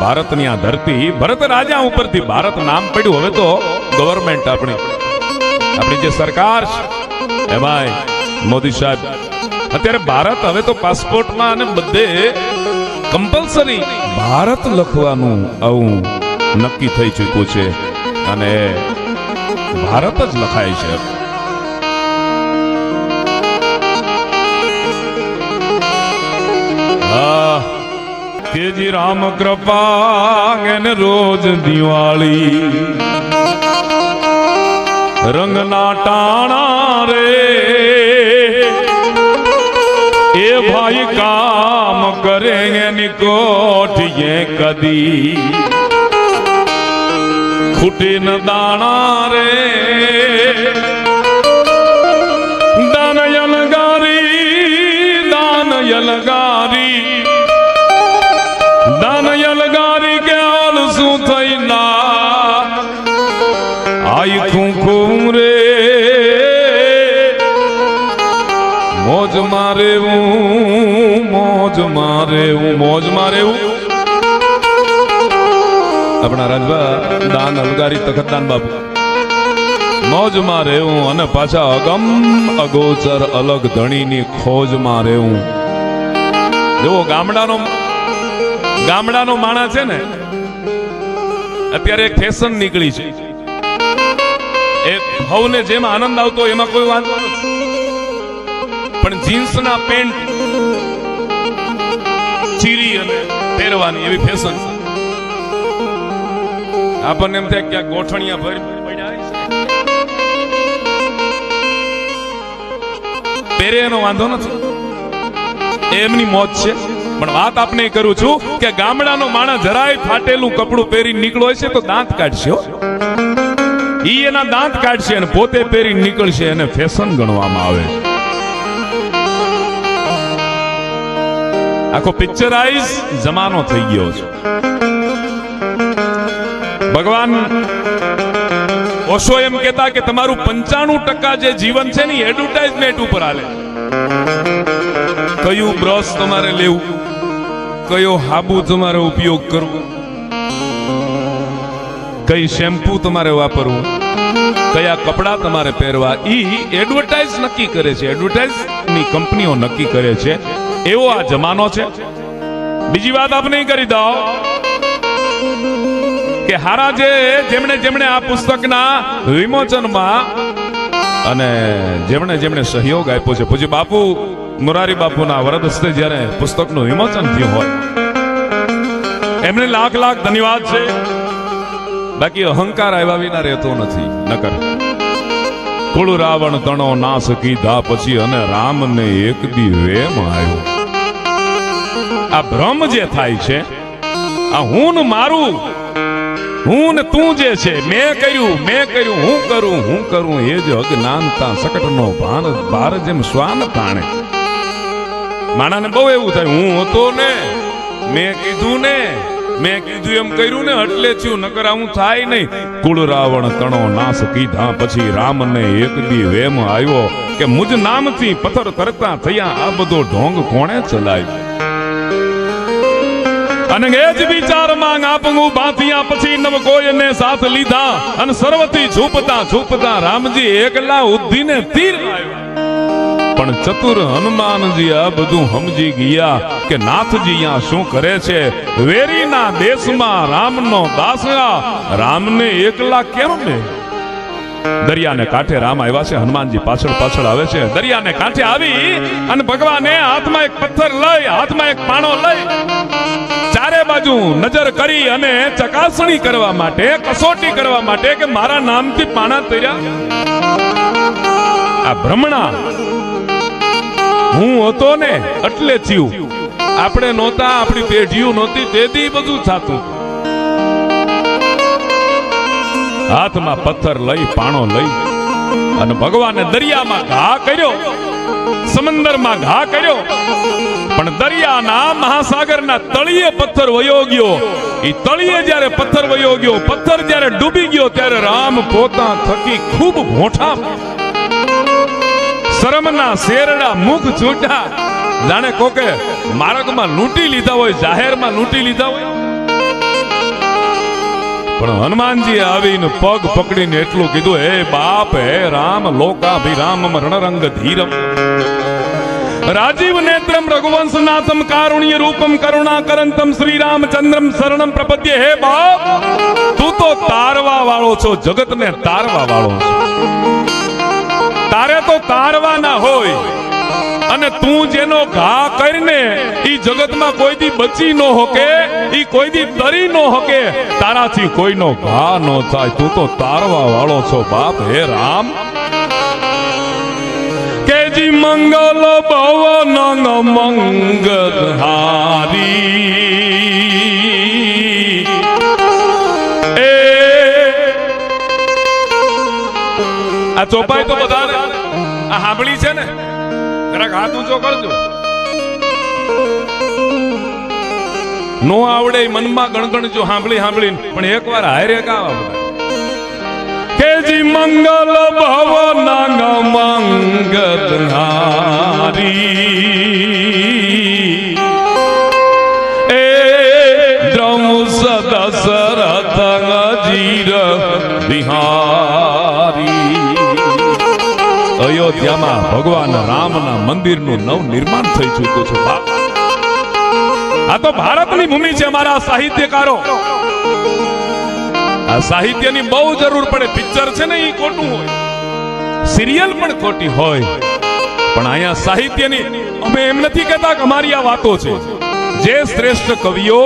ભારતની આ ધરતી ભરત રાજા ઉપરથી ભારત નામ પડ્યું. હવે તો ગવર્મેન્ટ આપણી. આપણી જે સરકાર છે એમાંય મોદી સાહેબ. અત્યારે ભારત હવે તો પાસપોર્ટમાં અને બધે કમ્પલસરી ભારત લખવાનું આવું નક્કી થઈ ચૂક્યું છે. અને ભારત જ લખાય છે. હા. કેજી રામ કૃપા એને રોજ દિવાળી. રંગના ટાણા રે. એ ભાઈ કામ કરેંગે નિકોઠિયે કદી. ખૂટે ન દાણા રે. દાન યલગારી દાન યલગારી મોજ મારે હું મોજ મારે હું મોજ મારે આપણા રાજભા દાન અલગારી તખતદાન બાપુ. મોજમાં રહેવું અને પાછા અગમ અગોચર અલગ ધણીની ખોજમાં રહેવું જો ગામડાનો ગામડાનો માણસ છે ને, અત્યારે એક ફેશન નીકળી છે. એ હવને જેમ આનંદ આવતો એમાં કોઈ વાંધો નથી પણ જીન્સના પેન્ટ ચીરી અને પહેરવાની એવી ફેશન છે. આપણને એમ થાય કે ગોઠણિયા ભરી પહેરે એનો વાંધો નથી. એમની મોત છે. પણ વાત આપને કરું છું કે ગામડાનો માણસ જરાય ફાટેલું કપડું પહેરી નીકળો છે તો દાંત કાઢશે. ઈ એના દાંત કાઢશે અને પોતે પહેરી નીકળશે એને ફેશન ગણવામાં આવે. છે આખો પિક્ચરાઇઝ જમાનો થઈ ગયો છે. ભગવાન ઓશો એમ કહેતા કે તમારું પંચાણું ટકા જે જીવન છે ને એડવર્ટાઇઝમેન્ટ ઉપર હાલે. કયું બ્રશ તમારે લેવું? કયો હાબુ તમારે ઉપયોગ કરવો? કઈ શેમ્પુ તમારે વાપરવું? કયા કપડા તમારે પહેરવા, ઈ એડવર્ટાઇઝ નક્કી કરે છે. એડવર્ટાઇઝની કંપનીઓ નક્કી કરે છે. એવો આ જમાનો છે. બીજી વાત આપને નહીં કરી દો. કે હારા જે જેમણે જેમણે આ પુસ્તકના વિમોચનમાં અને જેમણે જેમણે સહયોગ આપ્યો છે. પૂજ્ય બાપુ, મુરારી બાપુના વરદ હસ્તે જ્યારે પુસ્તકનું વિમોચન થયું હોય, એમને લાખ લાખ ધન્યવાદ છે. બાકી અહંકાર આવ્યા વિના રહેતો નથી, નકર. કુળ રાવણ તણો નાશ કીધા પછી અને રામને એક દી વેમ આવ્યો આ ભ્રમ જે થાય છે, આ હું મારું, હું ને તું જે છે, મેં કર્યું મેં કર્યું, હું કરું હું કરું, એ જ અજ્ઞાનતા સકટનો ભાન ભાર જેમ શ્વાન તાણે. માણાને બહુ એવું થાય, હું હતો ને, મેં કીધું ને મેં કીધું એમ કર્યું ને એટલે થયું, નકર આવું થાય નહીં. કુળ રાવણ તણો નાશ કીધા, પછી રામને એક દી વેમ આવ્યો કે મુજ નામથી પથ્થર તરતા થયા, આ બધો ઢોંગ કોણે ચલાવ્યો? અને એ જ વિચારમાં આપું બાંધ્યા પછી નવ કોઈને સાથ લીધા અને સર્વથી ઝૂપતા ઝૂપતા રામજી એકલા ઉદ્ધીને તીર પણ ચતુર હનુમાનજી આ બધું સમજી ગયા કે નાથજી આ શું કરે છે? વેરીના દેશમાં રામનો દાસરા રામને એકલા કેમ ને? દરિયાને કાંઠે રામ આવ્યા છે, હનુમાનજી પાછળ પાછળ આવે છે. દરિયાને કાંઠે આવી અને ભગવાને હાથમાં એક પથ્થર લઈ, હાથમાં એક પાણો લઈ ચારે બાજુ નજર કરી અને ચકાસણી કરવા માટે, કસોટી કરવા માટે કે મારા નામથી પાણા તર્યા. આ ભ્રમણા હું હતો ને, એટલે થયું. આપણે નહોતા, આપણી પેઢીઓ નહોતી, તેથી બધું થતું. હાથમાં પથ્થર લઈ, પાણો લઈ, અને ભગવાને દરિયામાં ઘા કર્યો, સમંદરમાં ઘા કર્યો. પણ દરિયાના મહાસાગરના તળિયે પથ્થર વયો ગયો. એ તળિયે જ્યારે પથ્થર વયો ગયો, પથ્થર જ્યારે ડૂબી ગયો, ત્યારે રામ પોતા થકી ખૂબ મોટા શરમના શેરડા મુખ છૂટા. જાણે કોકે માર્ગમાં લૂંટી લીધા હોય, જાહેરમાં લૂંટી લીધા હોય? પણ હનુમાનજી આવીને પગ પકડીને એટલું કીધું, હે બાપ, હે રામ લોકાભિરામ રણરંગ ધીરમ. રાજીવ નેત્રમ રઘુવંશ નાથમ કારુણ્ય રૂપમ કરુણાકરંતમ શ્રી રામચંદ્રમ શરણમ પ્રપદ્ય, હે બાપ, તું તો તારવા વાળો છો, જગતને તારવા વાળો છો. તારે તો તારવા ના હોય. અને તું જેનો ઘા કરીને ઈ જગતમાં કોઈ દી બચી નો હોકે, ઈ કોઈ દી તરી નો હોકે, તારાથી કોઈનો ઘા નો થાય. તું તો તારવા વાળો છો બાપ, હે રામ. કેજી મંગલ ભવન મંગલ હારી. એ. આ ચોપાઈ તો બધા સાંભળી છે ને? જરાક હાથ ઊંચો કરજો. નો આવડે મનમાં ગણગણજો સાંભળી સાંભળી પણ એકવાર હારે ગાવા બધા. કેજી મંગલ ભવન મંગલ હારી અયોધ્યામાં ભગવાન રામના મંદિરનું નવ નિર્માણ થઈ ચૂક્યું છે. આ તો ભારતની ભૂમિ છે અમારા સાહિત્યકારો. આ સાહિત્યની બહુ જરૂર પડે. પિક્ચર છે ને એ ખોટું હોય. સિરિયલ પણ ખોટી હોય. પણ અહીંયા સાહિત્યની અમે એમ નથી કહેતા કે અમારી આ વાતો છે. જે શ્રેષ્ઠ કવિઓ,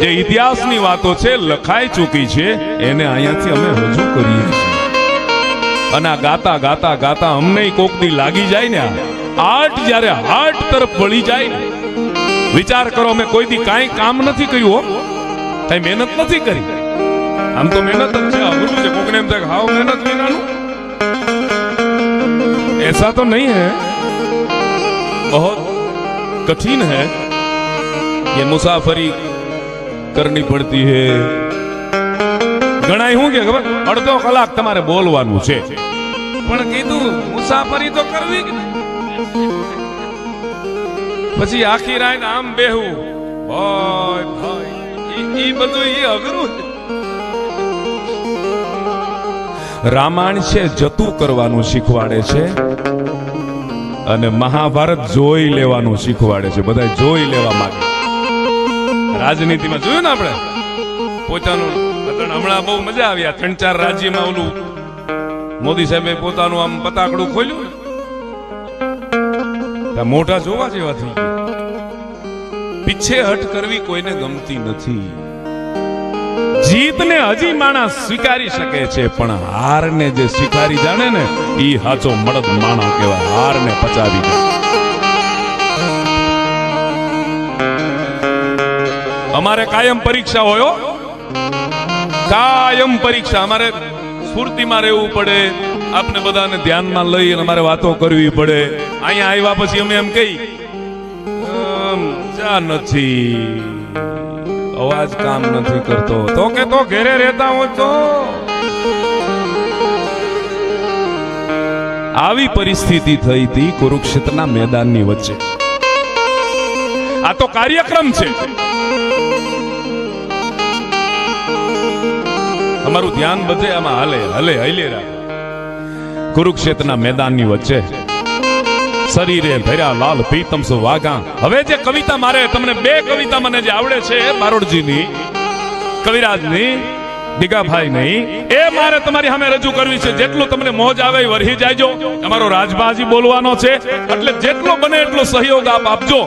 જે ઇતિહાસની વાતો છે, લખાઈ ચૂકી છે, એને અહીંયાથી અમે રજૂ કરીએ છીએ. અને આ ગાતા ગાતા ગાતા અમને કોકની લાગી જાય ને આ આર્ટ જ્યારે હાર્ટ તરફ વળી જાય ને વિચાર કરો અમે કોઈ દી કાંઈ કામ નથી કર્યું હો કઈ મહેનત નથી કરી આમ તો મહેનત જ છે અઘરું છે કોકને એમ થાય કે હાવ મહેનત વિનાનું ऐसा तो नहीं है बहुत कठिन है ये मुसाफरी करनी पड़ती है ઘણા શું કે ખબર? અડધો કલાક તમારે બોલવાનું છે. પણ કીધું મુસાફરી તો કરવી જ પછી આખી રાત આમ બેહું. ભાઈ ભાઈ ઈ બધું એ અઘરું રામાયણ છે જતું કરવાનું શીખવાડે છે અને મહાભારત જોઈ લેવાનું શીખવાડે છે. બધા જોઈ લેવા માંગે. રાજનીતિમાં જોયું ને આપણે? પોતાનું અતણ હમણાં બહુ મજા આવી આ ત્રણ ચાર રાજ્યમાં ઓલું મોદી સાહેબે પોતાનું આમ પતાકડું ખોલ્યું ને. મોઢા જોવા જેવા થઈ પીછે હટ કરવી કોઈને ગમતી નથી. જીતને હજી માણસ સ્વીકારી શકે છે, પણ હારને જે સ્વીકારી જાણે ને એ હાચો મળદ માણા કહેવાય, હારને પચાવી જાય અમારે કાયમ પરીક્ષા હોય. કાયમ પરીક્ષા. અમારે સ્ફૂર્તિમાં રહેવું પડે. આપને બધાને ધ્યાનમાં લઈ અને અમારે વાતો કરવી પડે. અહીંયા આવ્યા પછી અમે એમ કહી ચા નથી. અવાજ કામ નથી કરતો. તો કે તો ઘેરે રહેતા હો તો. આવી પરિસ્થિતિ થઈ હતી કુરુક્ષેત્રના મેદાનની વચ્ચે. આ તો કાર્યક્રમ છે. અમારું ધ્યાન બધે આમાં હાલે, હલે હલે કુરુક્ષેત્રના મેદાનની વચ્ચે શરીરે ભર્યા લાલ પીતમ સુ વાગા હવે જે કવિતા મારે, તમને બે કવિતા મને જે આવડે છે બારોડજીની. કવિરાજની દીગાભાઈ નહીં. એ મારે તમારી સામે રજૂ કરવી છે. જેટલું તમને મોજ આવે વરહી જાયજો. તમારો રાજબાજી બોલવાનો છે. એટલે જેટલો બને એટલો સહયોગ આપ આપજો.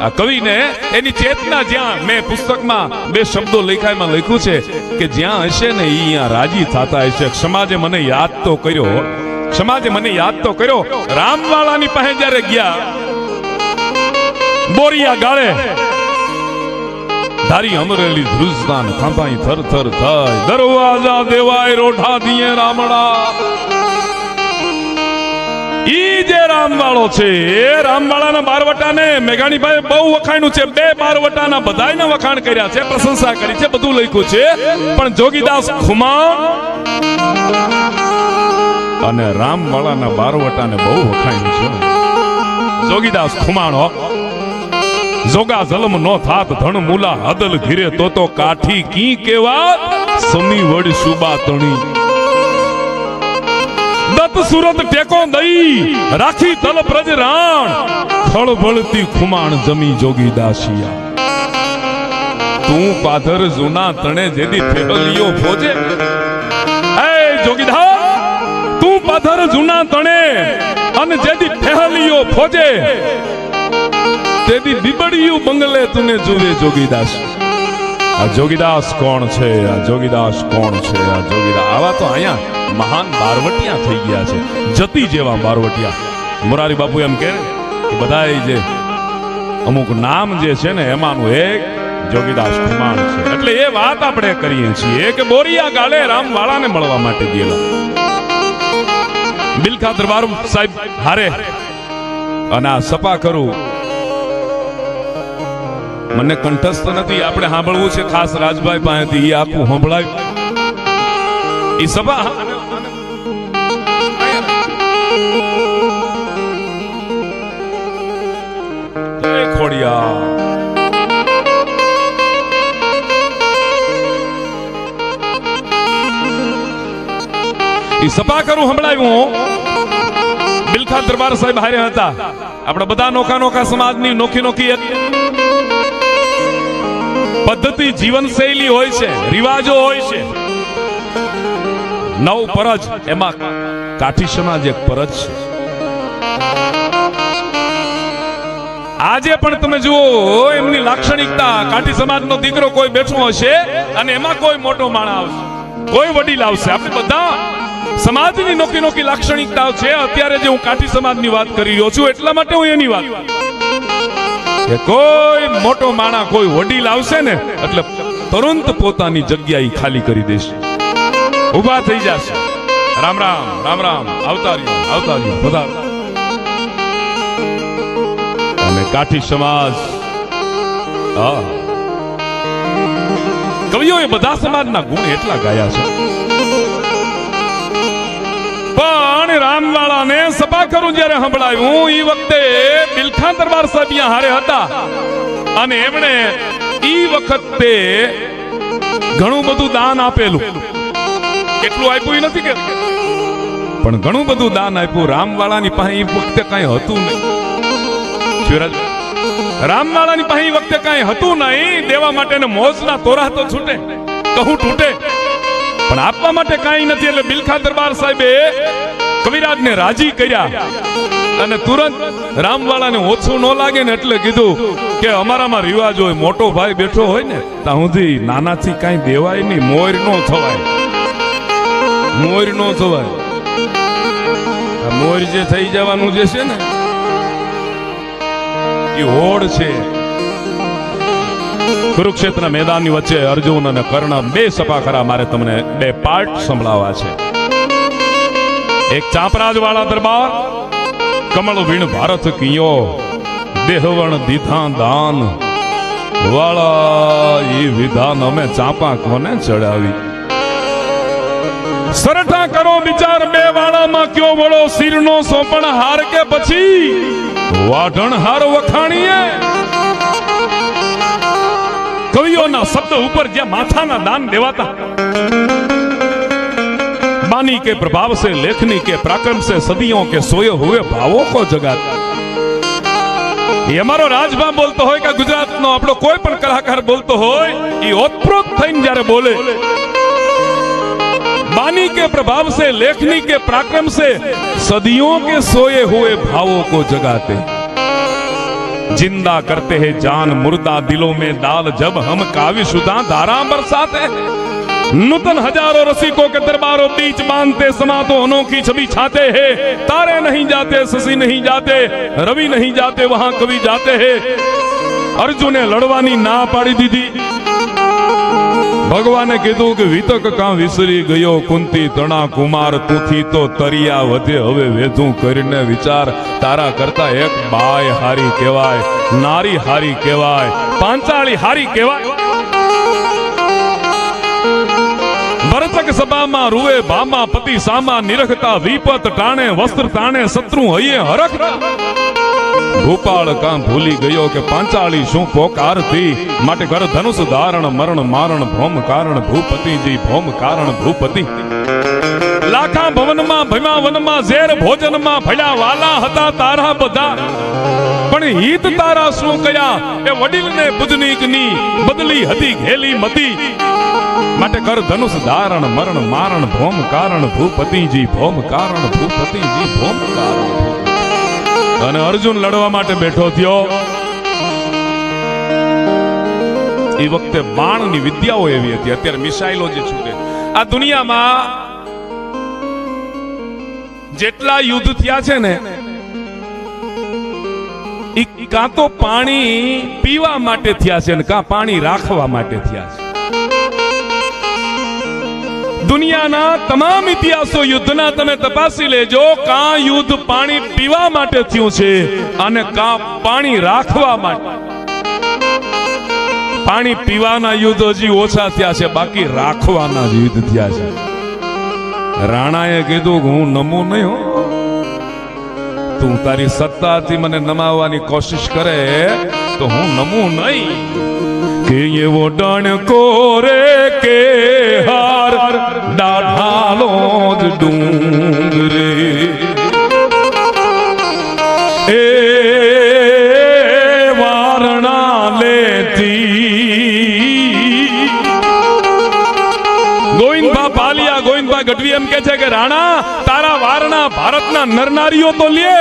આ કવિને એની ચેતના જ્યાં મેં પુસ્તકમાં બે શબ્દો લેખાયમાં લખ્યું છે કે જ્યાં હશે ને એ અહીંયા રાજી થતા હશે. સમાજે મને યાદ તો કર્યો. સમાજે મને યાદ તો કર્યો. રામવાળાની પાસે જ્યારે ગયા, બોરિયા ગાળે ધારી અમરેલી ધ્રુજદાન ખાંભાઈ થર થર થાય. દરવાજા દેવાય રોઠા દિયે રામડા. ઈ જે રામવાળો છે, એ રામવાળાના બારવટાને મેઘાણીભાઈ બહુ વખાણ્યું છે. બે બારવટાના બધાયને વખાણ કર્યા છે, પ્રશંસા કરી છે, બધું લખ્યું છે. પણ જોગીદાસ ખુમા અને રામવાળાના બારવટાને બહુ વખાણ્યું છે. જોગીદાસ ખુમાણો જોગા જલમ નો થાત ધણ મુલા હદલ ઘીરે તો તો કાઠી કી કેવા સમી વડ સુબા તણી. દત્ત સુરત ટેકો દઈ, રાખી તલ પ્રજ રાણ. ખળભળતી ખુમાણ જમી જોગી દાસિયા. તું પાધર જૂના તણે જેદી ફેહલિયો ફોજે એ જોગીધા તું પાધર જૂના તણે અને જેદી ફેહલિયો ફોજે તેદી બીબડિયું બંગલે તુને જુએ જોગીદાસ. આ જોગીદાસ કોણ છે? આ જોગીદાસ કોણ છે? આ જોગીદાસ આવા તો અહીંયા મહાન બારવટિયા થઈ ગયા છે. જતી જેવા બારવટિયા. મોરારી બાપુ એમ કે બધાય જે અમુક નામ જે છે ને, એમાંનું એક જોગીદાસ કુમાર છે. એટલે એ વાત આપણે કરીએ છીએ કે બોરિયા ગાલે રામવાળાને મળવા માટે ગયેલા. બિલખા દરબાર સાહેબ, હારે. અને આ સપા કરું. મને કંઠસ્થ નથી, આપણે સાંભળવું છે ખાસ રાજભાઈ પાસેથી એ આખું સંભળાયું. એ સભા સભા કરું, સંભળાયું બિલખા દરબાર સાહેબ હારે હતા. આપણે બધા નોખા નોખા સમાજની નોખી નોખી એક પદ્ધતિ જીવનશૈલી હોય છે, રિવાજો હોય છે. નવ પરજ, એમાં કાઠી સમાજ એક પરજ છે. આજે પણ તમે જુઓ, એમની લાક્ષણિકતા, કાઠી સમાજનો દીકરો કોઈ બેઠો હશે અને એમાં કોઈ મોટો માણા આવશે. કોઈ વડીલ આવશે. આપણે બધા સમાજની નોકી નોકી લાક્ષણિકતાઓ છે. અત્યારે જે હું કાઠી સમાજની વાત કરી રહ્યો છું, એટલા માટે હું એની વાત કે કોઈ મોટો માણા, કોઈ વડીલ આવશે ને, એટલે તુરંત પોતાની જગ્યા ખાલી કરી દેશે. ઊભા થઈ જશે. રામ રામ રામ રામ. આવતા રહ્યો આવતા રહ્યો બધા અને કાઠી સમાજ. હા. કવિઓએ બધા સમાજના ગુણ એટલા ગાયા છે. પણ રામવાળાને સભા કરું જ્યારે સંભળાયું. એ વખતે બિલખા દરબાર સાહેબ હારે હતા. અને એમણે ઈ વખતે ઘણું બધું દાન આપેલું. કેટલું આપ્યું નથી કે? પણ ઘણું બધું દાન આપ્યું. રામવાળાની પાસે એ વખતે કઈ હતું નહીં. રામવાળાની પાસે એ વખતે કઈ હતું નહીં. દેવા માટે મોજના તોરા તો છૂટે, કહું તૂટે. પણ આપવા માટે કાંઈ નથી. એટલે બિલખા દરબાર સાહેબે કવિરાજને રાજી કર્યા અને તુરંત રામવાળાને ઓછું ન લાગે ને એટલે કીધું કે અમારામાં રિવાજ હોય, મોટો ભાઈ બેઠો હોય ને ત્યાં સુધી નાનાથી કાંઈ દેવાય નહીં, મોર નો થવાય. મોર નો થવાય. મોર જે થઈ જવાનું જે છે ને, એ હોડ છે. કુરુક્ષેત્ર મેદાનની વચ્ચે અર્જુન અને કર્ણ બે સભા ખરા, મારે તમને બે પાર્ટ સંભળાવવા છે. એક ચાપરાજ વાળા દરબાર, કમળ વીણ ભારત કિયો, દેહવણ દીધા દાન. વાળા એ વિધાન અમે ચાપા કોને ચડાવી? સરઠા કરો વિચાર બે વાળામાં કયો વળો શિરનો સોપણ હાર કે પછી? વાઢણ હાર વખાણીએ. કવિઓના શબ્દ ઉપર જ્યાં માથાના દાન દેવાતા. बानी के प्रभाव से लेखनी के पराक्रम से सदियों के सोए हुए भावों को जगाता એ અમારો રાજભા બોલતો હોય કે ગુજરાતનો આપણો કોઈ પણ કલાકાર બોલતો હોય એ ઓતપ્રોત થઈને જ્યારે બોલે बानी के प्रभाव से लेखनी के पराक्रम से सदियों के सोए हुए भावों को जगाते जिंदा करते हैं जान मुर्दा दिलों में दाल जब हम काव्य शुदा धारा बरसाते हैं नूतन हजारों रसिकों के दरबारों बीच बांधते समातो अनोखी छवि छाते हैं तारे नहीं जाते शशि नहीं जाते रवि नहीं जाते वहां कवि जाते हैं અર્જુને લડવાની ના પાડી દીધી ભગવાને કીધું કે વિતક કાં વિસરી ગયો કુંતી તણા કુમાર તુથી તો તરિયા વધે હવે વેધું કરીને વિચાર તારા કરતા એક બાય હારી કહેવાય નારી હારી કહેવાય પાંચાળી હારી કહેવાય ભરતક સભામાં રૂવે ભામા, પતિ સામા, નિરખતા, વિપત ટાણે, વસ્ત્ર તાણે શત્રુ હૈયે હરખતા ભૂપાળ કાં ભૂલી ગયો કે પાંચાળી શું પોકારતી? માટે ઘર ધનુષ ધારણ, મરણ, મારણ, ભોમ કારણ, ભૂપતિજી, ભોમ કારણ, ભૂપતિ. લાખા ભવનમાં ભમા વનમાં ઝેર ભોજનમાં ભળ્યા વાલા હતા તારા બધા. પણ હિત તારા શું કયા એ વડીલને બુજનીકની બદલી હતી ઘેલી મતી. માટે કર ધનુષ ધારણ, મરણ, મારણ, ભોમ કારણ, ભૂપતિજી, ભોમ કારણ, ભૂપતિજી, ભોમ કારણ. અને અર્જુન લડવા માટે બેઠો થયો. એ વખતે બાણની વિદ્યાઓ એવી હતી. અત્યારે મિસાઇલો જે છૂટે. આ દુનિયામાં જેટલા યુદ્ધ થયા છે ને કાં તો પાણી પીવા માટે થયા છે ને કાં પાણી રાખવા માટે થયા છે. દુનિયાના તમામ ઇતિહાસો યુદ્ધના તમે તપાસી લેજો, કાં યુદ્ધ પાણી પીવા માટે થયું છે અને કા પાણી રાખવા માટે. પાણી પીવાના યુદ્ધ હજી ઓછા થયા છે, બાકી રાખવાના યુદ્ધ થયા છે. રાણાએ કીધું હું નમું નહીં હો. તું તારી સત્તાથી મને નમાવવાની કોશિશ કરે તો હું નમું નહીં. કે એવો ડણકો રે કે હાર? દાઢાલો જ ડુંગરે. એ વારણા લેતી. ગોવિંદભા પાલિયા ગોવિંદભા ગઢવી એમ કે છે કે, રાણા, તારા વારણા ભારતના નરનારીઓ તો લે.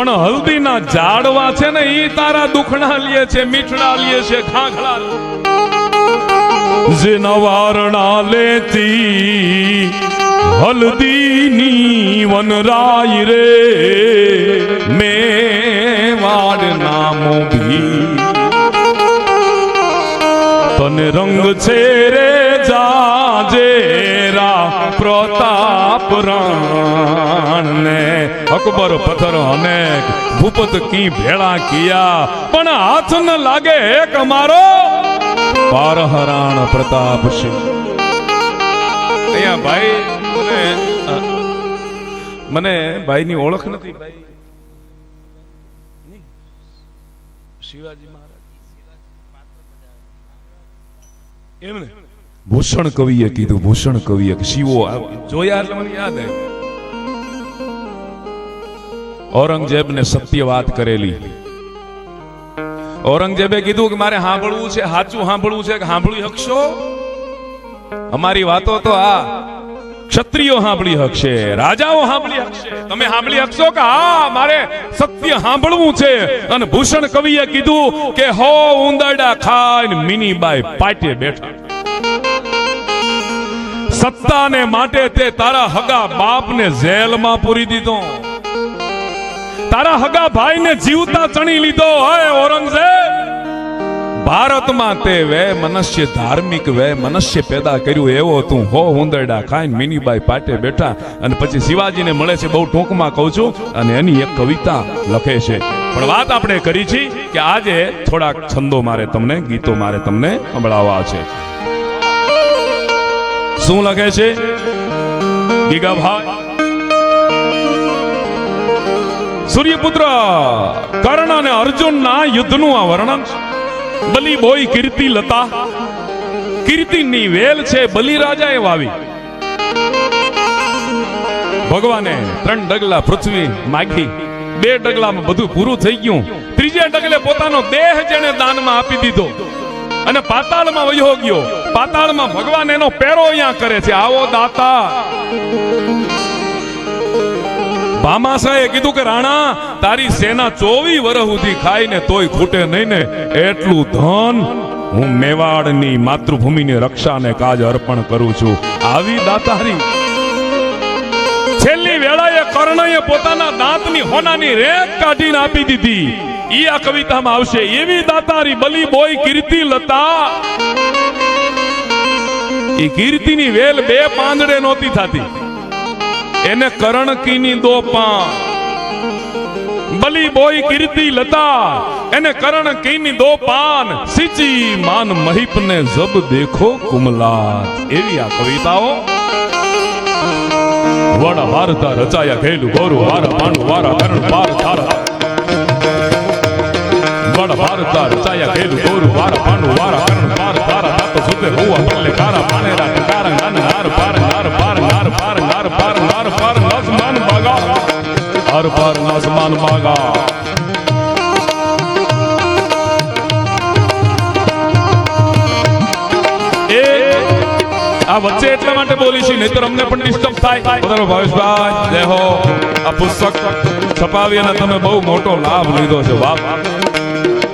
પણ હલ્દીના ઝાડવા છે ને એ તારા દુખણા લીએ છે મીઠડા લીએ છે, ખાખડા જેના નવારણા લેતી, હલ્દીની વનરાય રે, મેવાડ નામો ભી. તને રંગ છે રે જાજેરા, પ્રતાપ રાણ અકબર પથર અનેક ભૂપત કી ભેળા કિયા? પણ હાથ ન લાગે એક અમારો? પારહરાણ પ્રતાપ સિંહ. અહીંયા ભાઈ, મને મને ભાઈની ઓળખ નથી ભૂષણ કવિએ કીધું, ભૂષણ કવિએ શિવો જોયા એટલે મને યાદ આવ્યું. ઔરંગઝેબ ને સત્ય વાત કરેલી. ઔરંગઝેબે કીધું કે મારે સાંભળવું છે, સાચું સાંભળવું છે, કે સાંભળી શકશો અમારી વાતો તો આ ક્ષત્રિયો સાંભળી શકશે રાજાઓ સાંભળી શકશે તમે સાંભળી શકશો કે હા, મારે સત્ય સાંભળવું છે. અને ભૂષણ કવિએ કીધું કે હો ઉંદરડા ખાઈને મિનીબાઈ પાટે બેઠા. સત્તાને માટે તે તારા હગા બાપને જેલમાં પૂરી દીધો. તારા હગા ભાઈને જીવતા ચણી લીધો હોય ઔરંગઝેબ. ભારતમાં તે વે મનુષ્ય ધાર્મિક વે, મનુષ્ય પેદા કર્યું, એવો તું હો ઉંદરડા ખાઈને મિનીબાઈ પાટે બેઠા. અને પછી શિવાજીને મળે છે બહુ ટૂંકમાં કહું છું, અને એની એક કવિતા લખે છે. પણ વાત આપણે કરી છે કે આજે થોડાક છંદો મારે તમને, ગીતો મારે તમને સંભળાવવા છે. શું લખે છે? ગીગાભાઈ. સૂર્યપુત્ર, કર્ણ અને અર્જુનના યુદ્ધનું આ વર્ણન બલી બોય કીર્તિ લતા, કીર્તિની વેલ છે બલિ રાજાએ વાવી. ભગવાને ત્રણ ડગલા પૃથ્વી માગી. બે ડગલામાં બધું પૂરું થઈ ગયું. ત્રીજે ડગલે પોતાનો દેહ જેને દાનમાં આપી દીધો. અને પાતાળમાં વયો ગયો. પાતાળમાં ભગવાન એનો પેરો અહીંયા કરે છે. આવો દાતા. ભામાશાહે કીધું કે, રાણા, તારી સેના ચોવી વર્ષ સુધી ખાઈને તોય ખૂટે નહીં ને. એટલું ધન હું મેવાડની માતૃભૂમિની રક્ષાને કાજ અર્પણ કરું છું. આવી દાતારી. છેલ્લી વેળાએ કર્ણએ પોતાના દાંતની હોનાની રેત કાઢીને આપી દીધી. ઈ આ કવિતામાં આવશે. એવી દાતારી બલી બોય કીર્તિ લતા. એ કીર્તિની વેલ બે પાંદડે નહોતી થતી. એને કરણ કીની દો પાન. બલી બોઈ કીર્તિ લતા, એને કરણ કીની દો પાન. સિચી માન મહિપ ને જબ દેખો કુમલા એવી આ કવિતાઓ. વડા વારતા રચાયા ખેલું ગોરું વારા પાંડુ વારા કરણ પાર તારા વડા વારતા રચાયા ખેલું ગોરું વારા પાંડુ વારા કરણ પાર તારા તાતો સુતે હોવા પલ્લે કારા, પાનેરા ટકારા નાન પાર નાસમાન બાગા હર પાર નાસમાન બાગા આ વચ્ચે એટલા માટે બોલી છે નહીતર અમને પણ ડિસ્ટર્બ થાય બરાબર ભાવેશભાઈ જય હો આ પુસ્તક છપાવી અને તમે બહુ મોટો લાભ લીધો છે બાપ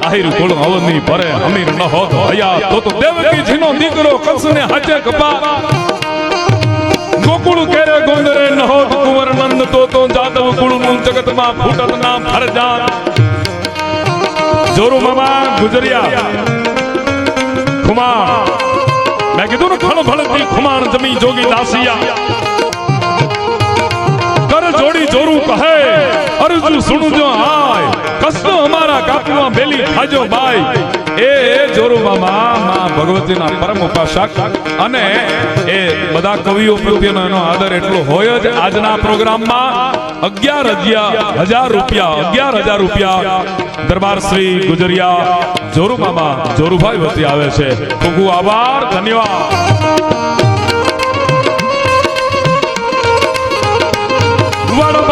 આહિર કુળ અવની પરે અમીર ન હોત હયા તો તો દેવકી જીનો દીકરો કંસને હાચે કપા ગોકુળ કેરે ગોંદરે નહોત હોત કુંવર નંદ તો તો જાદવ કુળનું જગતમાં ફૂટત નામ ફરજાન જોરુ મામા, ગુજરિયા. ખુમાણ. મેં કીધું ને ખણ ભળતી ખુમાણ જમી જોગી દાસિયા. જોડી જોરું કહે અરજુ સુણજો હાય. કસ્તો અમારા કાપુમાં બેલી ખાજો બાઈ એ જોરુ મામા, માં ભગવતીના પરમ ઉપાસક. અને એ બધા કવિઓ પ્રત્યેનો એનો આદર એટલો હોય જ આજના પ્રોગ્રામમાં. અગિયાર હજાર રૂપિયા, અગિયાર હજાર રૂપિયા દરબાર શ્રી ગુજરિયા જોરુ જોરુભાઈ વતી આવે છે. ખૂબ ખૂબ આભાર, ધન્યવાદ. વાળો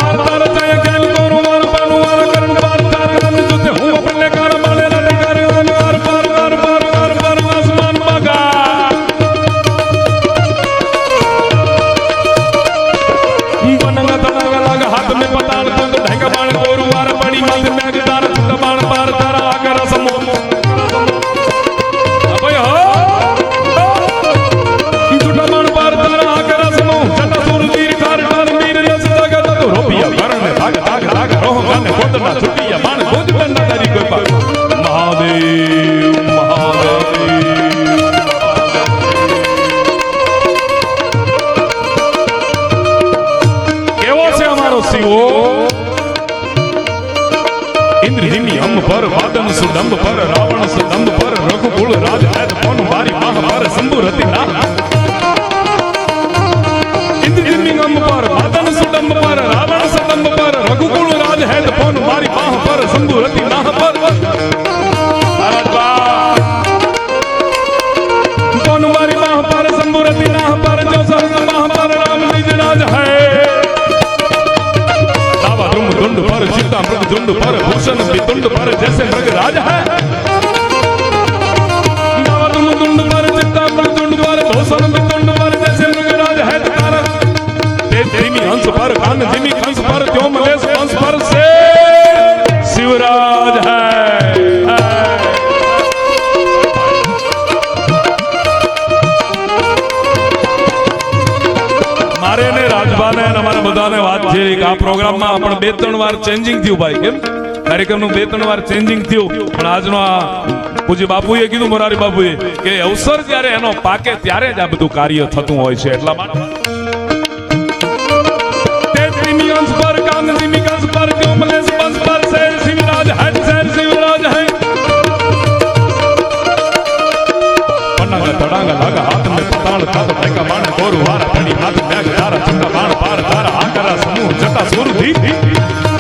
தங்கமான ஒரு வாரம் மணி வந்து சுத்தமான பாரதான વિનોદભાને અને અમારા બધાને વાત છે કે આ પ્રોગ્રામમાં પણ બે ત્રણ વાર ચેન્જિંગ થયું ભાઈ, કેમ? કાર્યક્રમનું બે ત્રણ વાર ચેન્જિંગ થયું. પણ આજનો આ પૂજી બાપુએ કીધું, મોરારી બાપુએ, કે અવસર જ્યારે એનો પાકે ત્યારે જ આ બધું કાર્ય થતું હોય છે એટલા માટે. તડાંગા લાગા હાથ મેં પતાળ ખાતો ટેકા માણ કોરું વારા પડી હાથ મેં તારા માતા સ્વરૂપ